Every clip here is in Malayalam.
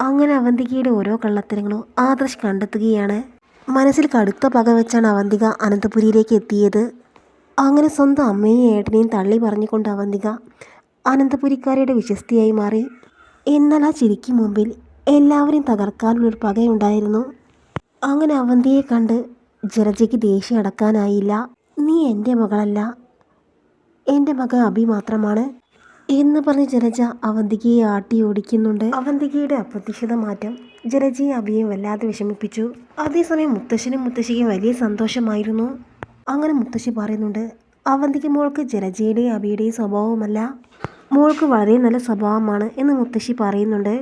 അങ്ങനെ അവന്തികയുടെ ഓരോ കള്ളത്തരങ്ങളും ആദർശ് കണ്ടെത്തുകയാണ്. മനസ്സിൽ കടുത്ത പക വെച്ചാണ് അവന്തിക അനന്തപുരിയിലേക്ക് എത്തിയത്. അങ്ങനെ സ്വന്തം അമ്മയും ഏട്ടനെയും തള്ളി പറഞ്ഞുകൊണ്ട് അവന്തിക അനന്തപുരിക്കാരുടെ വിശ്വസ്തിയായി മാറി. എന്നാൽ ആ ചിരിക്ക് മുമ്പിൽ എല്ലാവരെയും തകർക്കാനുള്ളൊരു പകയുണ്ടായിരുന്നു. അങ്ങനെ അവന്തിയെ കണ്ട് ജലജയ്ക്ക് ദേഷ്യം അടക്കാനായില്ല. നീ എന്റെ മകളല്ല. എന്റെ മകൻ അഭി മാത്രമാണ്. എന്ന് പറഞ്ഞ് ജലജ അവന്തികയെ ആട്ടി ഓടിക്കുന്നുണ്ട്. അവന്തികയുടെ അപ്രതീക്ഷിത മാറ്റം ജലജയെ അഭിയെ വല്ലാതെ വിഷമിപ്പിച്ചു. അതേസമയം മുത്തശ്ശനും മുത്തശ്ശിക്കും വലിയ സന്തോഷമായിരുന്നു. അങ്ങനെ മുത്തശ്ശി പറയുന്നുണ്ട് അവന്തിക മോൾക്ക് ജലജയുടെയും അഭിയുടെയും സ്വഭാവമല്ല മോൾക്ക് വളരെ നല്ല സ്വഭാവമാണ് എന്ന് മുത്തശ്ശി പറയുന്നുണ്ട്.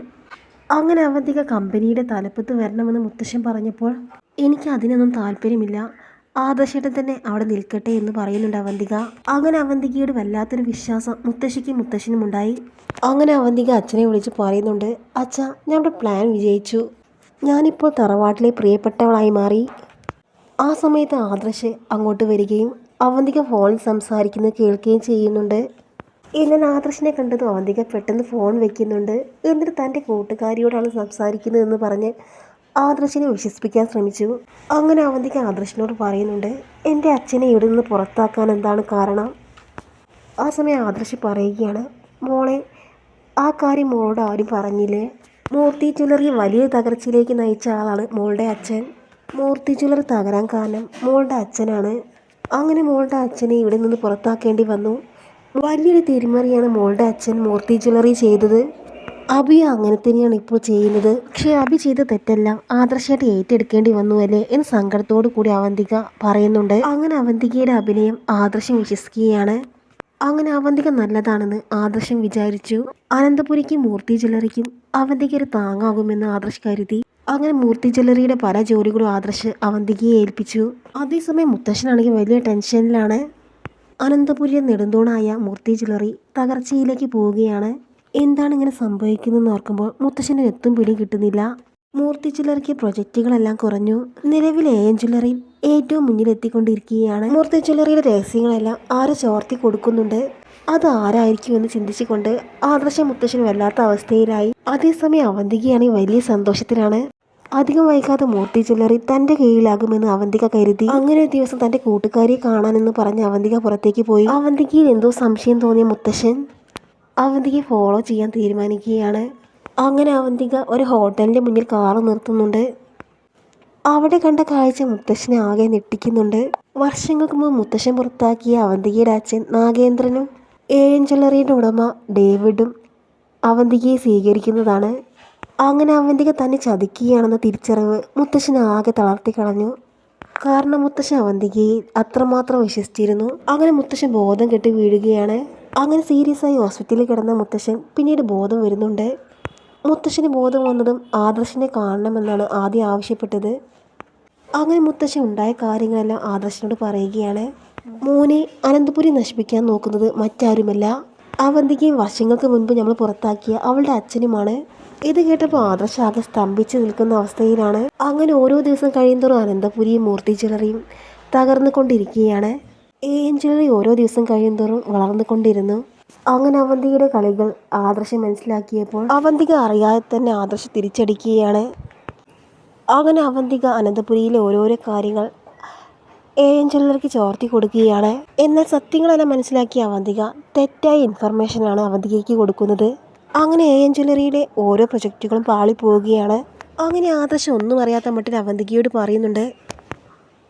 അങ്ങനെ അവന്തിക കമ്പനിയുടെ തലപ്പത്ത് വരണമെന്ന് മുത്തശ്ശൻ പറഞ്ഞപ്പോൾ എനിക്ക് അതിനൊന്നും താല്പര്യമില്ല. ആദർശേട്ടൻ തന്നെ അവിടെ നിൽക്കട്ടെ എന്ന് പറയുന്നുണ്ട് അവന്തിക. അങ്ങനെ അവന്തികയോട് വല്ലാത്തൊരു വിശ്വാസം മുത്തശ്ശിക്കും മുത്തശ്ശനും ഉണ്ടായി. അങ്ങനെ അവന്തിക അച്ഛനെ വിളിച്ച് പറയുന്നുണ്ട് അച്ഛ ഞങ്ങളുടെ പ്ലാൻ വിജയിച്ചു. ഞാനിപ്പോൾ തറവാട്ടിലെ പ്രിയപ്പെട്ടവളായി മാറി. ആ സമയത്ത് ആദർശ് അങ്ങോട്ട് വരികയും അവന്തിക ഫോണിൽ സംസാരിക്കുന്നത് കേൾക്കുകയും ചെയ്യുന്നുണ്ട്. എന്നാൽ ആദർശിനെ കണ്ടതും അവന്തിക പെട്ടെന്ന് ഫോൺ വെക്കുന്നുണ്ട്. എന്നിട്ട് തന്റെ കൂട്ടുകാരിയോടാണ് സംസാരിക്കുന്നതെന്ന് പറഞ്ഞ് ആദർശിനെ വിശ്വസിപ്പിക്കാൻ ശ്രമിച്ചു. അങ്ങനെ അവന്തിക്ക് ആദർശിനോട് പറയുന്നുണ്ട് എന്റെ അച്ഛനെ ഇവിടെ നിന്ന് പുറത്താക്കാൻ എന്താണ് കാരണം? ആ സമയം ആദർശ് പറയുകയാണ് മോളെ ആ കാര്യം മോളോട് ആരും പറഞ്ഞില്ലേ? മൂർത്തി ജ്വല്ലറി വലിയ തകർച്ചയിലേക്ക് നയിച്ച ആളാണ് മോളുടെ അച്ഛൻ. മൂർത്തി ജ്വല്ലറി തകരാൻ കാരണം മോളുടെ അച്ഛനാണ്. അങ്ങനെ മോളുടെ അച്ഛനെ ഇവിടെ നിന്ന് പുറത്താക്കേണ്ടി വന്നു. വലിയൊരു തിരിമറിയാണ് മോളുടെ അച്ഛൻ മൂർത്തി ജ്വല്ലറി ചെയ്തത്. അഭി അങ്ങനെ തന്നെയാണ് ഇപ്പോൾ ചെയ്യുന്നത്. പക്ഷേ അബി ചെയ്ത തെറ്റെല്ലാം ആദർശമായിട്ട് ഏറ്റെടുക്കേണ്ടി വന്നു അല്ലേ എന്ന് സങ്കടത്തോടു കൂടി അവന്തിക പറയുന്നുണ്ട്. അങ്ങനെ അവന്തികയുടെ അഭിനയം ആദർശം വിശ്വസിക്കുകയാണ്. അങ്ങനെ അവന്തിക നല്ലതാണെന്ന് ആദർശം വിചാരിച്ചു. അനന്തപുരിക്കും മൂർത്തി ജ്വല്ലറിക്കും അവന്തിക ഒരു താങ്ങാകുമെന്ന് ആദർശ് കരുതി. അങ്ങനെ മൂർത്തി ജ്വല്ലറിയുടെ പല ജോലികളും ആദർശ് അവന്തികയെ ഏൽപ്പിച്ചു. അതേസമയം മുത്തശ്ശനാണെങ്കിൽ വലിയ ടെൻഷനിലാണ്. അനന്തപുരിയെ നെടുന്തൂണായ മൂർത്തി ജ്വല്ലറി തകർച്ചയിലേക്ക് പോവുകയാണ്. എന്താണ് ഇങ്ങനെ സംഭവിക്കുന്നതെന്ന് ഓർക്കുമ്പോൾ മുത്തശ്ശന് എത്തും പിടി കിട്ടുന്നില്ല. മൂർത്തി ജ്വല്ലറിക്ക് പ്രൊജക്റ്റുകളെല്ലാം കുറഞ്ഞു. നിലവിൽ എ എൻ ജ്വല്ലറിയിൽ ഏറ്റവും മുന്നിലെത്തിക്കൊണ്ടിരിക്കുകയാണ്. മൂർത്തി ജ്വല്ലറിയുടെ രഹസ്യങ്ങളെല്ലാം ആര് ചോർത്തി കൊടുക്കുന്നുണ്ട്? അത് ആരായിരിക്കും എന്ന് ചിന്തിച്ചുകൊണ്ട് ആദർശ മുത്തശ്ശൻ വല്ലാത്ത അവസ്ഥയിലായി. അതേസമയം അവന്തികയാണെങ്കിൽ വലിയ സന്തോഷത്തിലാണ്. അധികം വൈകാതെ മൂർത്തി ജ്വല്ലറി തന്റെ കീഴിലാകുമെന്ന് അവന്തിക കരുതി. അങ്ങനെ ഒരു ദിവസം തന്റെ കൂട്ടുകാരിയെ കാണാനെന്ന് പറഞ്ഞ് അവന്തിക പുറത്തേക്ക് പോയി. അവന്തികയിൽ എന്തോ സംശയം തോന്നിയ മുത്തശ്ശൻ അവന്തികയെ ഫോളോ ചെയ്യാൻ തീരുമാനിക്കുകയാണ്. അങ്ങനെ അവന്തിക ഒരു ഹോട്ടലിന്റെ മുന്നിൽ കാറ് നിർത്തുന്നുണ്ട്. അവിടെ കണ്ട കാഴ്ച മുത്തശ്ശനെ ആകെ ഞെട്ടിക്കുന്നുണ്ട്. വർഷങ്ങൾക്ക് മുമ്പ് മുത്തശ്ശൻ പുറത്താക്കിയ അവന്തികയുടെ അച്ഛൻ നാഗേന്ദ്രനും എ ജ്വല്ലറിയുടെ ഉടമ ഡേവിഡും അവന്തികയെ സ്വീകരിക്കുന്നതാണ്. അങ്ങനെ അവന്തിക തന്നെ ചതിക്കുകയാണെന്ന തിരിച്ചറിവ് മുത്തശ്ശനെ ആകെ തളർത്തി കളഞ്ഞു. കാരണം മുത്തശ്ശൻ അവന്തികയെ അത്രമാത്രം വിശ്വസിച്ചിരുന്നു. അങ്ങനെ മുത്തശ്ശൻ ബോധം കെട്ടി വീഴുകയാണ്. അങ്ങനെ സീരിയസ് ആയി ഹോസ്പിറ്റലിൽ കിടന്ന മുത്തശ്ശൻ പിന്നീട് ബോധം വരുന്നുണ്ട്. മുത്തശ്ശന് ബോധം വന്നതും ആദർശിനെ കാണണമെന്നാണ് ആദ്യം ആവശ്യപ്പെട്ടത്. അങ്ങനെ മുത്തശ്ശൻ ഉണ്ടായ കാര്യങ്ങളെല്ലാം ആദർശനോട് പറയുകയാണ്. മോനെ അനന്തപുരി നശിപ്പിക്കാൻ നോക്കുന്നത് മറ്റാരുമല്ല. അവന്തികയും വർഷങ്ങൾക്ക് മുൻപ് നമ്മൾ പുറത്താക്കിയ അവളുടെ അച്ഛനുമാണ്. ഇത് കേട്ടപ്പോൾ ആദർശ ആകെ സ്തംഭിച്ച് നിൽക്കുന്ന അവസ്ഥയിലാണ്. അങ്ങനെ ഓരോ ദിവസം കഴിയുന്തോറും അനന്തപുരിയും മൂർത്തി ചിലറിയും തകർന്നുകൊണ്ടിരിക്കുകയാണ്. ജ്വല്ലറി ഓരോ ദിവസം കഴിയുന്തോറും വളർന്നുകൊണ്ടിരുന്നു. അങ്ങനെ അവന്തിയുടെ കളികൾ ആദർശം മനസ്സിലാക്കിയപ്പോൾ അവന്തിക അറിയാതെ തന്നെ ആദർശം തിരിച്ചടിക്കുകയാണ്. അങ്ങനെ അവന്തിക അനന്തപുരിയിലെ ഓരോരോ കാര്യങ്ങൾ ഏഞ്ചലർക്ക് ചോർത്തി കൊടുക്കുകയാണ്. എന്നാൽ സത്യങ്ങളെല്ലാം മനസ്സിലാക്കിയ അവന്തിക തെറ്റായ ഇൻഫർമേഷനാണ് അവന്തികയ്ക്ക് കൊടുക്കുന്നത്. അങ്ങനെ ഏഞ്ചലറിയുടെ ഓരോ പ്രൊജക്റ്റുകളും പാളിപ്പോവുകയാണ്. അങ്ങനെ ആദർശം ഒന്നും അറിയാത്ത മട്ടിൽ അവന്തികയോട് പറയുന്നുണ്ട്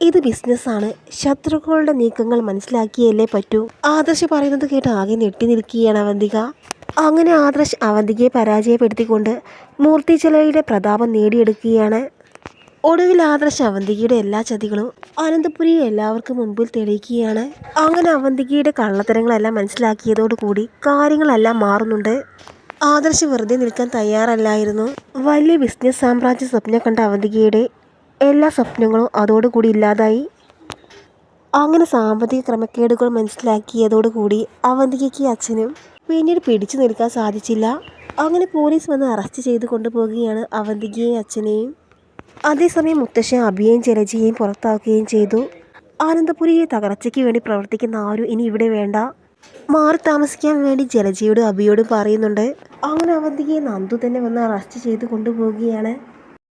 ഇത് ബിസിനസ്സാണ്. ശത്രുക്കളുടെ നീക്കങ്ങൾ മനസ്സിലാക്കിയല്ലേ പറ്റൂ? ആദർശ് പറയുന്നത് കേട്ട് ആകെ ഞെട്ടി നിൽക്കുകയാണ് അവന്തിക. അങ്ങനെ ആദർശ് അവന്തികയെ പരാജയപ്പെടുത്തിക്കൊണ്ട് മൂർത്തി ചിലയുടെ പ്രതാപം നേടിയെടുക്കുകയാണ്. ഒടുവിൽ ആദർശ് അവന്തികയുടെ എല്ലാ ചതികളും അനന്തപുരി എല്ലാവർക്കും മുമ്പിൽ തെളിയിക്കുകയാണ്. അങ്ങനെ അവന്തികയുടെ കള്ളത്തരങ്ങളെല്ലാം മനസ്സിലാക്കിയതോടുകൂടി കാര്യങ്ങളെല്ലാം മാറുന്നുണ്ട്. ആദർശ് വെറുതെ നിൽക്കാൻ തയ്യാറല്ലായിരുന്നു. വലിയ ബിസിനസ് സാമ്രാജ്യ സ്വപ്നം കണ്ട അവന്തികയുടെ എല്ലാ സ്വപ്നങ്ങളും അതോടുകൂടി ഇല്ലാതായി. അങ്ങനെ സാമ്പത്തിക ക്രമക്കേടുകൾ മനസ്സിലാക്കിയതോടുകൂടി അവന്തികയ്ക്ക് അച്ഛനും പിന്നീട് പിടിച്ചു നിൽക്കാൻ സാധിച്ചില്ല. അങ്ങനെ പോലീസ് വന്ന് അറസ്റ്റ് ചെയ്ത് കൊണ്ടുപോവുകയാണ് അവന്തികയെയും അച്ഛനെയും. അതേസമയം മുത്തശ്ശൻ അഭിയെയും ജലജയെയും പുറത്താക്കുകയും ചെയ്തു. ആനന്ദപുരിയെ തകർച്ചയ്ക്ക് വേണ്ടി പ്രവർത്തിക്കുന്ന ആരും ഇനി ഇവിടെ വേണ്ട. മാറി താമസിക്കാൻ വേണ്ടി ജലജയോടും അഭിയോടും പറയുന്നുണ്ട്. അങ്ങനെ അവന്തികയെ നന്ദു തന്നെ വന്ന് അറസ്റ്റ് ചെയ്ത് കൊണ്ടുപോവുകയാണ്.